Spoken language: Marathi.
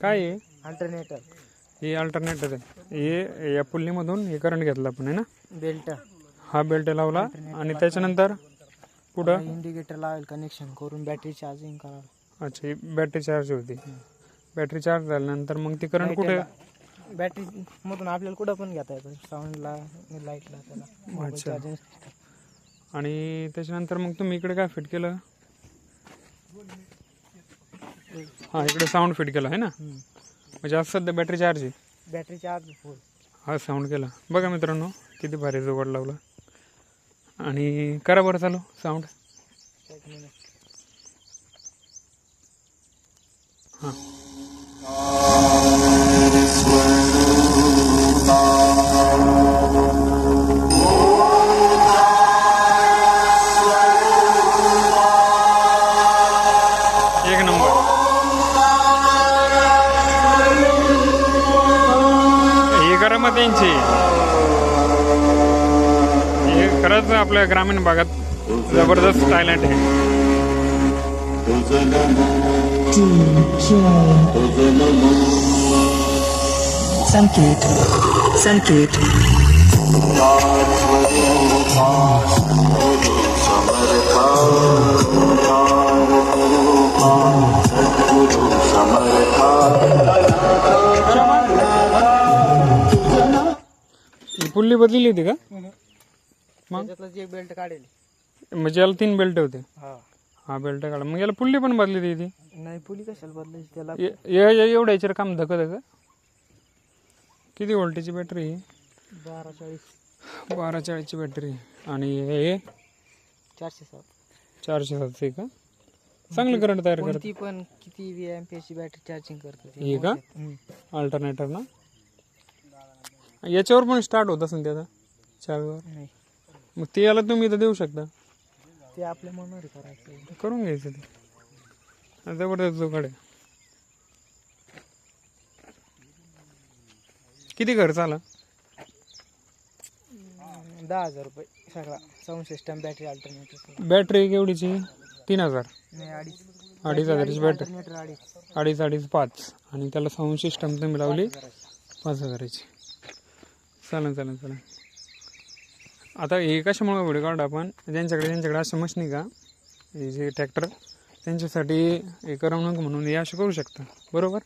काय आहे अल्टरनेटर हे अल्टरनेटर आहे. हे या पुल्लीमधून हे करंट घेतलं आपण आहे ना? बेल्ट हा बेल्ट लावला आणि त्याच्यानंतर पुढं? इंडिकेटर लावेल कनेक्शन करून बॅटरी चार्जिंग करावं. अच्छा ही बॅटरी चार्ज होती. बॅटरी चार्ज झाल्यानंतर मग ती करंट कुठे? बॅटरी मधून आपल्याला कुठं पण घेता येतं. साऊंडला लाईटला त्याला. अच्छा. चार्जिंग आणि त्याच्यानंतर मग तुम्ही इकडे काय फिट केलं? हा इकडे साऊंड फिट केलं आहे ना? म्हणजे आज सध्या बॅटरी चार्ज आहे? बॅटरी चार्ज फुल हा साऊंड केला. बघा मित्रांनो किती भारी जुगाड लावला. आणि करा बरं चालू साऊंड हां. एक नंबर. ही गरमत यांची हे खरंच आपल्या ग्रामीण भागात जबरदस्त टॅलेंट आहे. संकेत. संकेत. ही पुल्ली बदलली होती का? मग? त्याच्यातलं जे बेल्ट काढेल. म्हणजे याला तीन बेल्ट होते. हा. हा बेल्ट काढा. मग याला पुल्ली पण बदली ती. नाही पुली कशाला बदलायची त्याला? एवढ्या याच्यावर काम धक धक किती व्होल्टेजची बॅटरी बारा चाळीस बारा चाळीसची बॅटरी आणि हे? चारशे सात. चारशे सातशे का? चांगलं करंट तयार करत. कोणती पण किती वी एम ची बॅटरी चार्जिंग करते ती. हे का? हम्म. अल्टरनेटर ना? याच्यावर पण स्टार्ट होत असेल ते आता चार्जवर नाही. मग ते याला तुम्ही इथं देऊ शकता. ते आपल्या मनावर करायचं करून घ्यायचं ते. जबरदस्त जुगाड आहे. किती खर्च आला दहा हजार रुपये सगळा. Sound system battery alternator battery केवढीची? तीन हजार. नाही अडीच. अडीच हजाराची बॅटरी अडीच. अडीच पाच. आणि त्याला साऊंड सिस्टम तुम्ही लावली पाच हजाराची. चालेल चालेल चालेल. आता हे कशामुळे व्हिडिओ काढू आपण? ज्यांच्याकडे ज्यांच्याकडे अशा मशनी का हे जे ट्रॅक्टर त्यांच्यासाठी हे करमणूक म्हणून हे असे करू शकता. बरोबर?